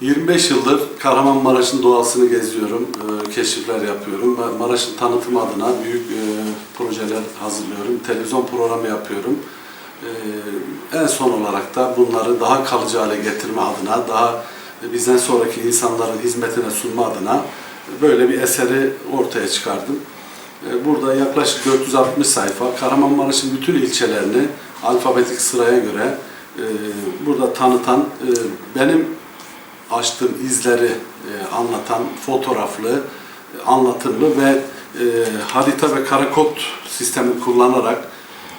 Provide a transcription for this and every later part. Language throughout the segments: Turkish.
25 yıldır Kahramanmaraş'ın doğasını geziyorum, e, keşifler yapıyorum. Maraş'ın tanıtımı adına büyük e, projeler hazırlıyorum, televizyon programı yapıyorum. E, en son olarak da bunları daha kalıcı hale getirme adına, daha bizden sonraki insanların hizmetine sunma adına böyle bir eseri ortaya çıkardım. Burada yaklaşık 460 sayfa, Kahramanmaraş'ın bütün ilçelerini alfabetik sıraya göre burada tanıtan, benim açtığım izleri e, anlatan fotoğraflı, e, anlatımlı ve e, harita ve karekod sistemi kullanarak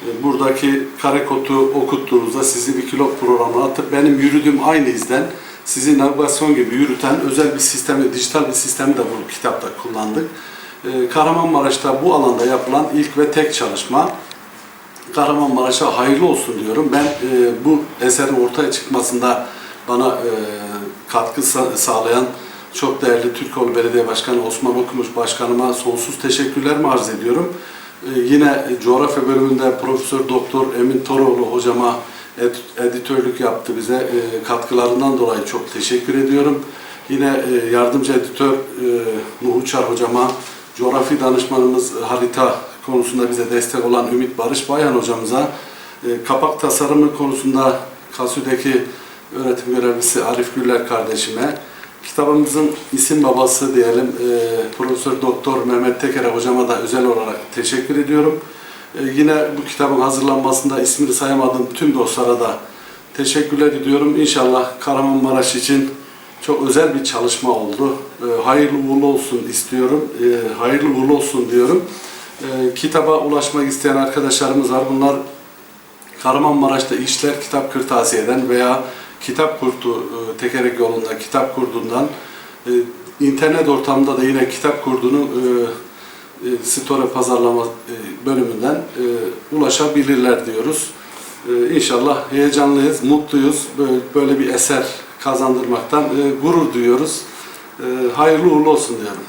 e, buradaki karekodu okuttuğunuzda sizi bir kilo programına atıp benim yürüdüğüm aynı izden sizi navigasyon gibi yürüten özel bir sistemi, dijital bir sistemi de bu kitapta kullandık. E, Kahramanmaraş'ta bu alanda yapılan ilk ve tek çalışma. Kahramanmaraş'a hayırlı olsun diyorum. Ben e, bu eserin ortaya çıkmasında bana e, katkı sa- sağlayan çok değerli Türkoğlu Belediye Başkanı Osman Okumuş Başkanıma sonsuz teşekkürlerimi arz ediyorum. E, yine coğrafya bölümünde Profesör Doktor Emin Toroğlu hocama ed- editörlük yaptı bize. E, katkılarından dolayı çok teşekkür ediyorum. Yine e, yardımcı editör e, Nuh Uçar hocama, coğrafi danışmanımız e, harita konusunda bize destek olan Ümit Barış Bayan hocamıza, e, kapak tasarımı konusunda Kasü'deki öğretim görevlisi Arif Güller kardeşime, kitabımızın isim babası diyelim e, Profesör Doktor Mehmet Teker'e hocama da özel olarak teşekkür ediyorum. E, yine bu kitabın hazırlanmasında ismini sayamadığım tüm dostlara da teşekkürler ediyorum. İnşallah Kahramanmaraş için çok özel bir çalışma oldu. E, hayırlı uğurlu olsun istiyorum. E, hayırlı uğurlu olsun diyorum. E, kitaba ulaşmak isteyen arkadaşlarımız var. Bunlar Kahramanmaraş'ta işler kitap kırtasiyeden veya kitap kurdu e, tekerek yolunda kitap kurdundan e, internet ortamında da yine kitap kurdunun e, store pazarlama bölümünden ulaşabilirler diyoruz. İnşallah heyecanlıyız, mutluyuz. Böyle, bir eser kazandırmaktan gurur duyuyoruz. Hayırlı uğurlu olsun diyorum.